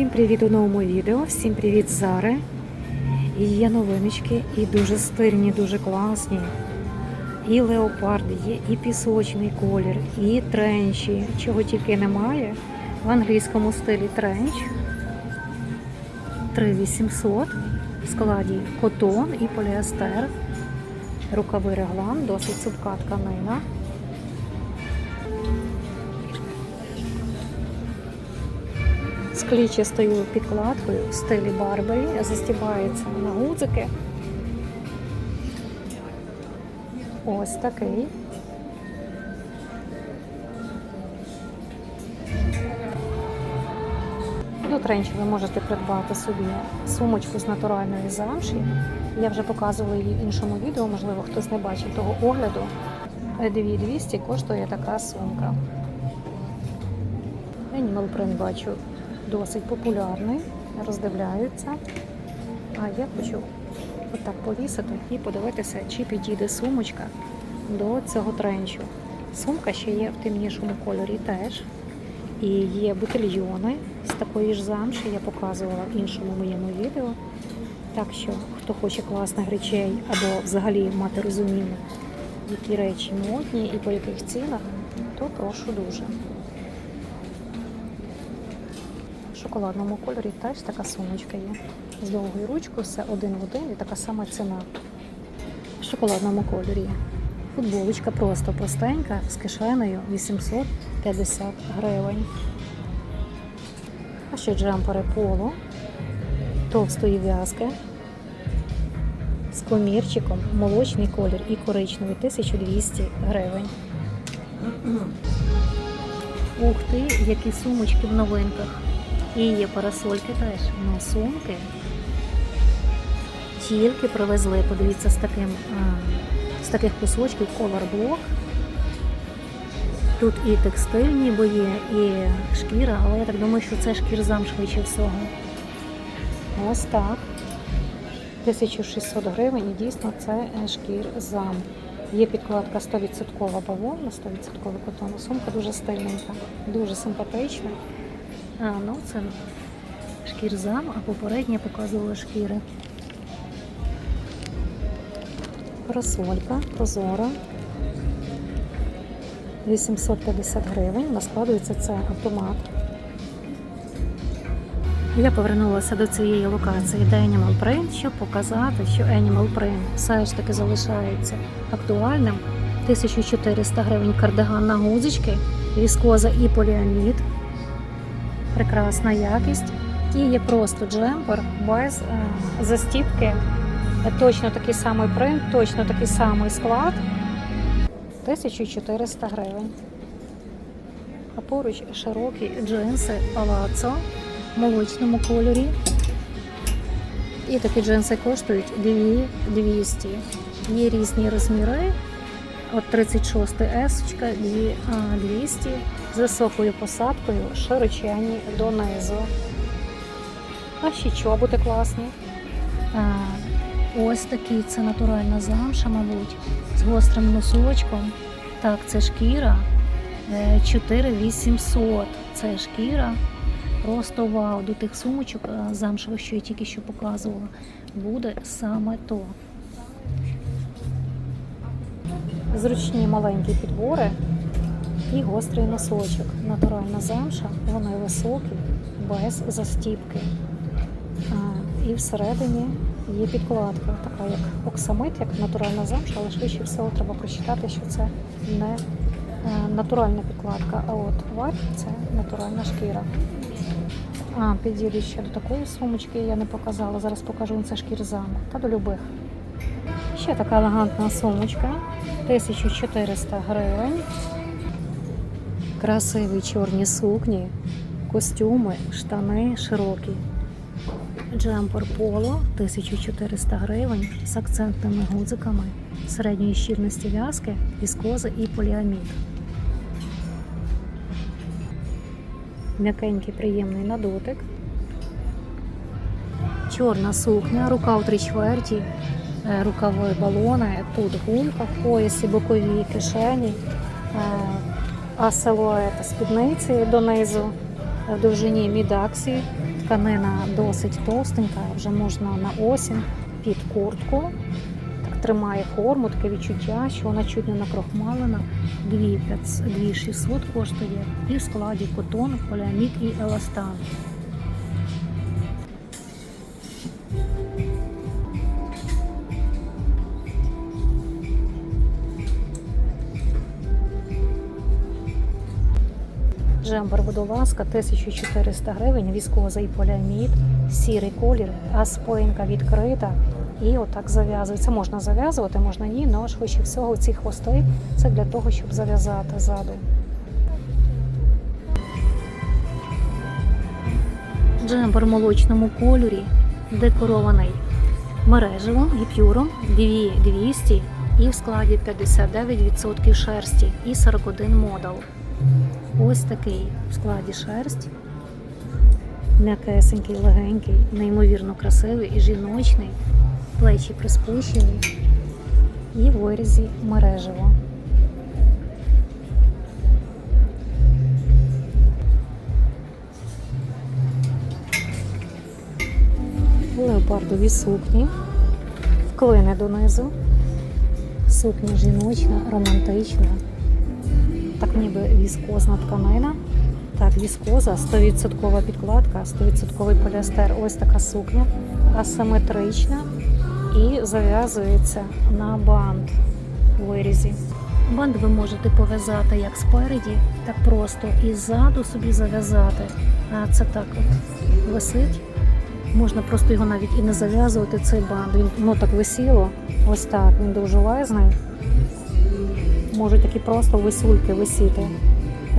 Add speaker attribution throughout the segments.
Speaker 1: Всім привіт у новому відео, всім привіт Зари. І є новиночки, і дуже стильні, дуже класні. І леопард є, і пісочний колір, і тренчі, чого тільки немає. В англійському стилі тренч 3800 в складі котон і поліестер. Рукавий реглан, досить цупка тканина. З клічастою підкладкою в стилі Барбарі, застібається на гудзики. Ось такий. До тренчу ви можете придбати собі сумочку з натуральної замші. Я вже показувала її в іншому відео, можливо, хтось не бачив того огляду. 2200 коштує така сумка. Animal Print бачу досить популярний, роздивляються. А я хочу отак повісити і подивитися, чи підійде сумочка до цього тренчу. Сумка ще є в темнішому кольорі теж. І є бутильйони з такої ж замші, я показувала в іншому моєму відео. Так що, хто хоче класних речей або взагалі мати розуміння, які речі модні і по яких цінах, то прошу дуже. В шоколадному кольорі теж така сумочка є. З довгою ручкою, все один в один і така сама ціна. В шоколадному кольорі. Футболочка просто простенька з кишенею 850 гривень. А ще джемпери поло товстої в'язки з комірчиком, молочний колір і коричневий 1200 гривень. Ух ти, які сумочки в новинках. І є парасольки теж. Ну, сумки. Тільки привезли, подивіться, з таким з таких кусочків колорблок. Тут і текстильні бо є, і шкіра, але я так думаю, що це шкірзам швидше всього. Ось так. 1600 гривень і дійсно це е, шкірзам. Є підкладка 100% бавовна, 100% котону. Сумка дуже стильненька, дуже симпатична. А, ну це шкірзам, а попереднє показувала шкіри. Парасолька прозора. 850 гривень. Наскладується це автомат. Я повернулася до цієї локації, де Animal Print, щоб показати, що Animal Print все ж таки залишається актуальним. 1400 гривень кардиган на гузочки, віскоза і поліамід. Прекрасна якість. І є просто джемпер без е, застіпки. Точно такий самий принт, точно такий самий склад. 1400 гривень. А поруч широкі джинси палацо в молочному кольорі. І такі джинси коштують 2200. Є різні розміри. От 36 S, 200 з високою посадкою, широченні донизу. А ще чоботи класні. А, ось такі це натуральна замша, мабуть, з гострим носочком. Так, це шкіра. Е, 4800. Це шкіра. Просто вау, до тих сумочок е, замшевих, що я тільки що показувала, буде саме то. Зручні маленькі підбори і гострий носочок. Натуральна замша, вони високі, без застіпки. І всередині є підкладка, така як оксамит, як натуральна замша, але швидше всього треба прочитати, що це не е, натуральна підкладка, а от варх це натуральна шкіра. А, підійду ще до такої сумочки, я не показала. Зараз покажу це шкірзам та до любих. Ще така елегантна сумочка. 1400 гривень. Красиві чорні сукні, костюми, штани широкі. Джемпер поло 1400 гривень з акцентними гудзиками середньої щільності в'язки, віскози і поліамід. М'якенький, приємний на дотик. Чорна сукня, рукав три чверті, е, рукави балони, тут гумка в поясі, бокові кишені, е, а силуета спідниці донизу в довжині мідаксі Тканина досить товстенька, вже можна на осінь під куртку. Так тримає форму, таке відчуття, що вона чуть не накрохмалена. 2600 коштує і в складі котон, поліамід і еластан. Джембер водолазка 1400 гривень, віскоза і поліамід, сірий колір, а спинка відкрита. І отак зав'язується. Можна зав'язувати, можна ні, але швидше всього ці хвости це для того, щоб зав'язати ззаду. Джембер молочному кольорі, декорований мережевим, гіпюром 2200 і в складі 59% шерсті і 41 модел. Ось такий в складі шерсть. М'якесенький, легенький, неймовірно красивий і жіночний, плечі приспущені і в вирізі мережево. Леопардові сукні, вклини донизу. Сукня жіночна, романтична так ніби віскозна тканина. Так, віскоза, 100% підкладка, 100% поліестер. Ось така сукня, асиметрична і зав'язується на бант у вирізі. Бант ви можете пов'язати як спереді, так просто і ззаду собі зав'язати. А це так от висить. Можна просто його навіть і не зав'язувати, цей бант. Він ну, так висіло. Ось так, він дуже лезний можуть такі просто висульки висіти.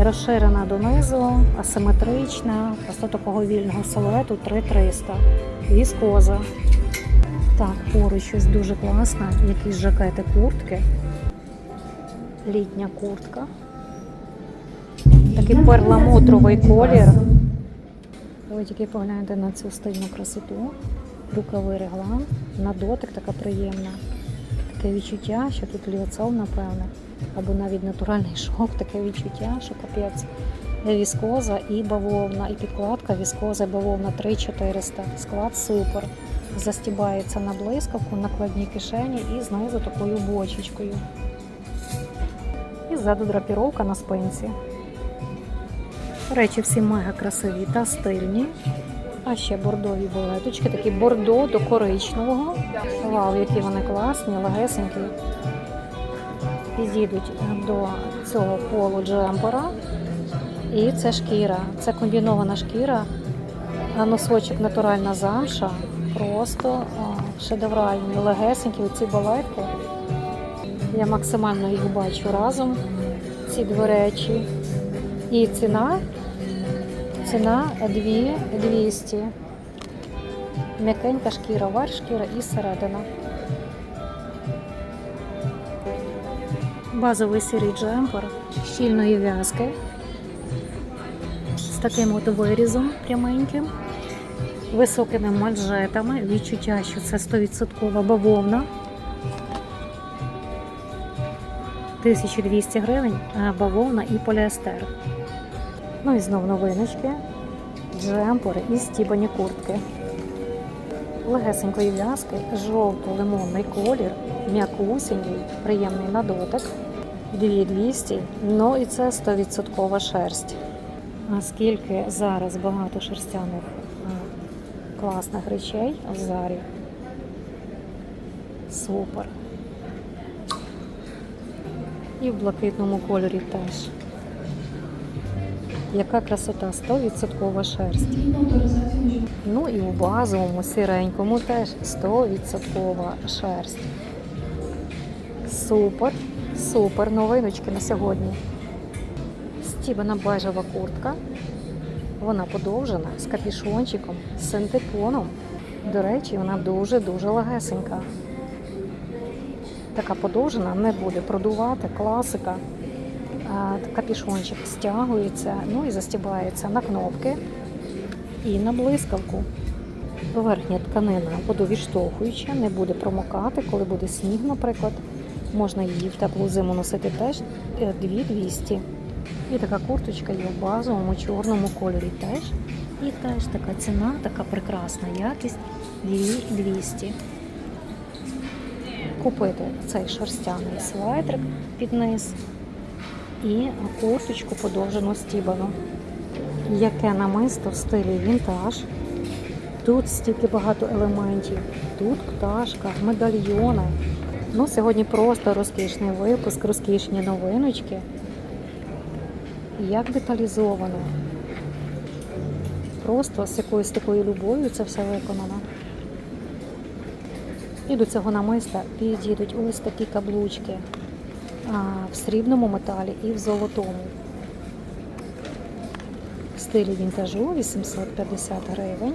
Speaker 1: Розширена донизу, асиметрична, просто такого вільного силуету 3300. Віскоза. Так, поруч щось дуже класне, якісь жакети куртки. Літня куртка. Такий перламутровий колір. Ви тільки погляньте на цю стильну красоту. Рукавий реглан, на дотик така приємна. Таке відчуття, що тут ліоцел, напевне або навіть натуральний шов, таке відчуття, що капець. Віскоза і бавовна, і підкладка віскоза і бавовна 3400. Склад супер. Застібається на блискавку, накладній кишені і знизу такою бочечкою. І ззаду драпіровка на спинці. Речі всі мега красиві та стильні. А ще бордові балеточки, такі бордо до коричневого. Вау, які вони класні, легесенькі підійдуть до цього полу джемпера. І це шкіра. Це комбінована шкіра, носочок натуральна замша. Просто шедевральні, легесенькі оці балетки. Я максимально їх бачу разом, ці дві речі. І ціна ціна 2200. М'якенька шкіра, верх шкіра і середина. Базовий сірий джемпер щільної в'язки з таким от вирізом пряменьким, високими манжетами. Відчуття, що це 100% бавовна. 1200 гривень, бавовна і поліестер. Ну і знов новиночки, джемпери і стібані куртки. Легесенької в'язки, жовто-лимонний колір, м'якусінький, приємний на дотик. 2200, ну і це 100% шерсть. А скільки зараз багато шерстяних класних речей в зарі. Супер. І в блакитному кольорі теж. Яка красота, 100% шерсть. Ну і у базовому сіренькому теж 100% шерсть. Супер. Супер, новиночки на сьогодні. Стібана бежева куртка. Вона подовжена з капішончиком, з синтепоном. До речі, вона дуже-дуже легесенька. Така подовжена не буде продувати, класика. Капішончик стягується, ну і застібається на кнопки і на блискавку. Верхня тканина водовідштовхуюча, не буде промокати, коли буде сніг, наприклад. Можна її в теплу зиму носити теж 2200. І така курточка є в базовому чорному кольорі теж І теж така ціна, така прекрасна якість 2200. Купити цей шерстяний слайдрик під низ і курточку подовжену стібану. Яке намисто в стилі вінтаж. Тут стільки багато елементів. Тут пташка, медальйони. Ну, сьогодні просто розкішний випуск, розкішні новиночки. Як деталізовано. Просто з якоюсь такою любов'ю це все виконано. І до цього намиста підійдуть ось такі каблучки а, в срібному металі і в золотому. В стилі вінтажу 850 гривень.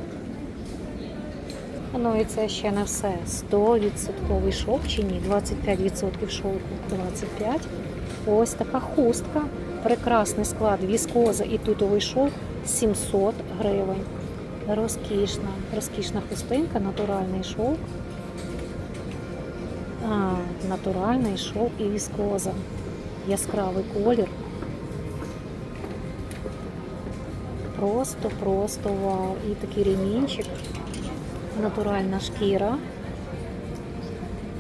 Speaker 1: Ну і це ще не все. 100% шовк чи ні, 25% шовку, 25%. Ось така хустка. Прекрасний склад, віскоза і тутовий шовк 700 гривень. Розкішна, розкішна хустинка, натуральний шовк. А, натуральний шовк і віскоза. Яскравий колір. Просто, просто вау. І такий ремінчик натуральна шкіра.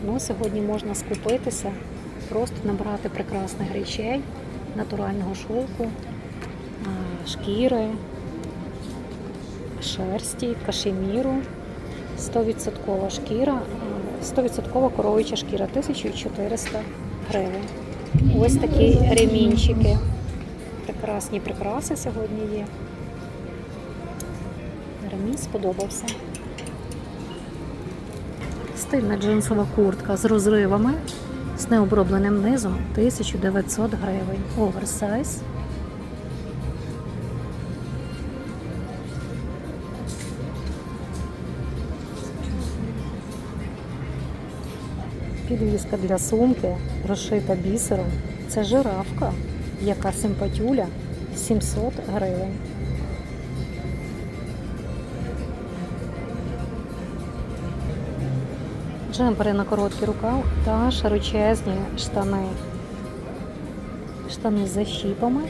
Speaker 1: Ну, сьогодні можна скупитися, просто набрати прекрасних речей, натурального шовку, шкіри, шерсті, кашеміру. 100% шкіра, 100% коровича шкіра, 1400 гривень. Ось такі ремінчики. Прекрасні прикраси сьогодні є. Ремінь сподобався. Стильна джинсова куртка з розривами, з необробленим низом 1900 гривень. Оверсайз. Підвіска для сумки, розшита бісером. Це жирафка, яка симпатюля 700 гривень. Джемпери на короткий рукав та широчезні штани. Штани з защіпами.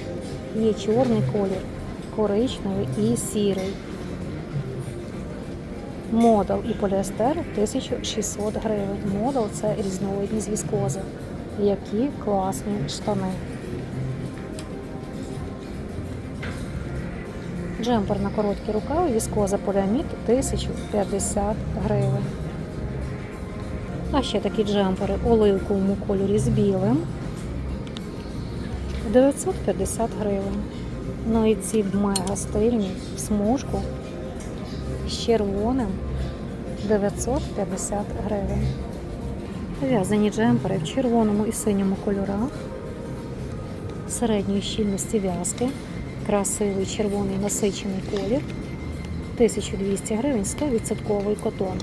Speaker 1: Є чорний колір, коричневий і сірий. Модал і поліестер 1600 гривень. Модал це різновидні з віскози. Які класні штани. Джемпер на короткі рукави, віскоза поліамід 1050 гривень. А ще такі джемпери оливковому кольорі з білим. 950 гривень. Ну і ці мега стильні в смужку з червоним 950 гривень. В'язані джемпери в червоному і синьому кольорах. Середньої щільності в'язки. Красивий червоний насичений колір. 1200 гривень, 100% котон.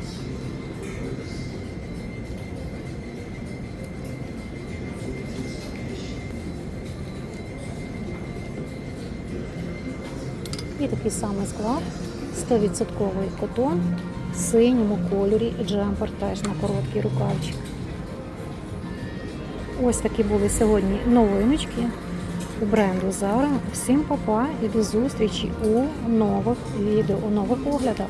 Speaker 1: І такий самий склад 100% котон в синьому кольорі джемпер теж на короткий рукавчик. Ось такі були сьогодні новиночки у бренду Zara. Всім папа і до зустрічі у нових відео, у нових оглядах.